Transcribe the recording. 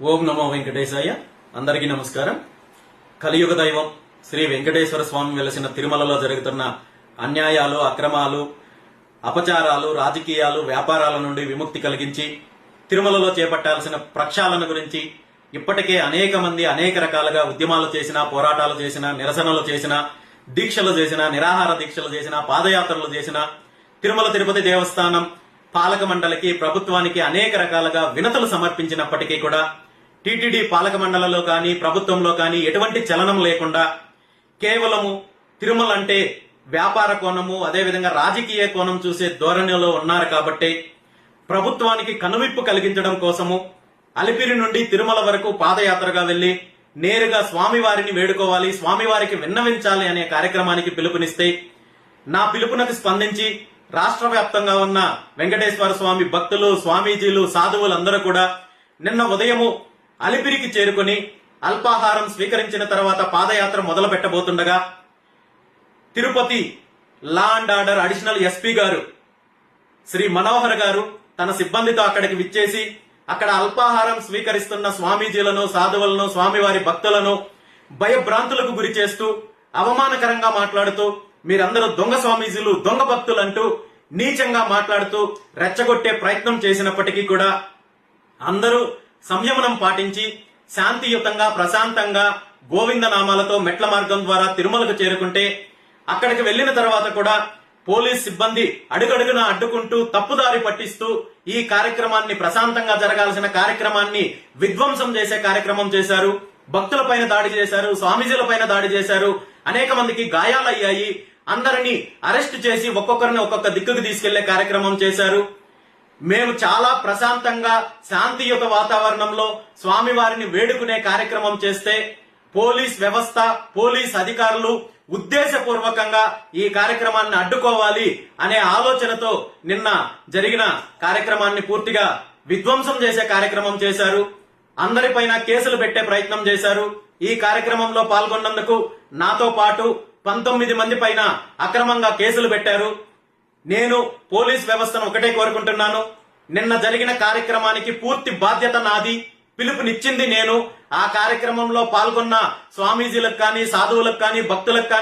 ఓం నమో వెంకటేశాయ. అందరికీ నమస్కారం. కలియుగ దైవం శ్రీ వెంకటేశ్వర స్వామి వెలసిన తిరుమలలో జరుగుతున్న అన్యాయాలు అక్రమాలు అపచారాలు రాజకీయాలు వ్యాపారాల నుండి విముక్తి కలిగించి తిరుమలలో చేపట్టాల్సిన ప్రక్షాళన గురించి ఇప్పటికే అనేక మంది అనేక రకాలుగా ఉద్యమాలు చేసిన పోరాటాలు చేసిన నిరసనలు చేసిన దీక్షలు చేసిన నిరాహార దీక్షలు చేసిన పాదయాత్రలు చేసిన తిరుమల తిరుపతి దేవస్థానం పాలక మండలికి ప్రభుత్వానికి అనేక రకాలుగా వినతులు సమర్పించినప్పటికీ కూడా టీటీడీ పాలక మండలిలో కానీ ప్రభుత్వంలో కానీ ఎటువంటి చలనం లేకుండా కేవలము తిరుమల అంటే వ్యాపార కోణము అదేవిధంగా రాజకీయ కోణం చూసే ధోరణిలో ఉన్నారు కాబట్టి ప్రభుత్వానికి కనువిప్పు కలిగించడం కోసము అలిపిరి నుండి తిరుమల వరకు పాదయాత్రగా వెళ్ళి నేరుగా స్వామివారిని వేడుకోవాలి స్వామివారికి విన్నవించాలి అనే కార్యక్రమానికి పిలుపునిస్తే నా పిలుపునకు స్పందించి రాష్ట్ర వ్యాప్తంగా ఉన్న వెంకటేశ్వర స్వామి భక్తులు స్వామీజీలు సాధువులందరూ కూడా నిన్న ఉదయము అలిపిరికి చేరుకుని అల్పాహారం స్వీకరించిన తర్వాత పాదయాత్ర మొదలు పెట్టబోతుండగా Tirupati law and order additional SP గారు శ్రీ మనోహర్ గారు తన సిబ్బందితో అక్కడికి విచ్చేసి అక్కడ అల్పాహారం స్వీకరిస్తున్న స్వామీజీలను సాధువులను స్వామివారి భక్తులను భయభ్రాంతులకు గురి చేస్తూ అవమానకరంగా మాట్లాడుతూ మీరందరూ దొంగ స్వామీజీలు దొంగ భక్తులంటూ నీచంగా మాట్లాడుతూ రెచ్చగొట్టే ప్రయత్నం చేసినప్పటికీ కూడా అందరూ సంయమనం పాటించి శాంతియుతంగా ప్రశాంతంగా గోవింద నామాలతో మెట్ల మార్గం ద్వారా తిరుమలకు చేరుకుంటే అక్కడికి వెళ్ళిన తర్వాత కూడా పోలీస్ సిబ్బంది అడుగడుగున అడ్డుకుంటూ తప్పుదారి పట్టిస్తూ ఈ కార్యక్రమాన్ని ప్రశాంతంగా జరగాల్సిన కార్యక్రమాన్ని విధ్వంసం చేసే కార్యక్రమం చేశారు. భక్తులపైన దాడి చేశారు స్వామీజీలపైన దాడి చేశారు. అనేక మందికి గాయాలయ్యాయి. అందరినీ అరెస్ట్ చేసి ఒక్కొక్కరిని ఒక్కొక్క దిక్కుకు తీసుకెళ్ళే కార్యక్రమం చేశారు. మేము చాలా ప్రశాంతంగా శాంతియుత వాతావరణంలో స్వామివారిని వేడుకునే కార్యక్రమం చేస్తే పోలీస్ వ్యవస్థ పోలీస్ అధికారులు ఉద్దేశపూర్వకంగా ఈ కార్యక్రమాన్ని అడ్డుకోవాలి అనే ఆలోచనతో నిన్న జరిగిన కార్యక్రమాన్ని పూర్తిగా విధ్వంసం చేసే కార్యక్రమం చేశారు. అందరిపైన కేసులు పెట్టే ప్రయత్నం చేశారు. ఈ కార్యక్రమంలో పాల్గొన్నందుకు నాతో పాటు పంతొమ్మిది మంది పైన అక్రమంగా కేసులు పెట్టారు. నేను పోలీస్ వ్యవస్థను ఒకటే కోరుకుంటున్నాను. నిన్న జరిగిన కార్యక్రమానికి పూర్తి బాధ్యత నాది. పిలుపునిచ్చింది నేను. ఆ కార్యక్రమంలో పాల్గొన్న స్వామీజీలకు కానీ సాధువులకు కానీ భక్తులకు కానీ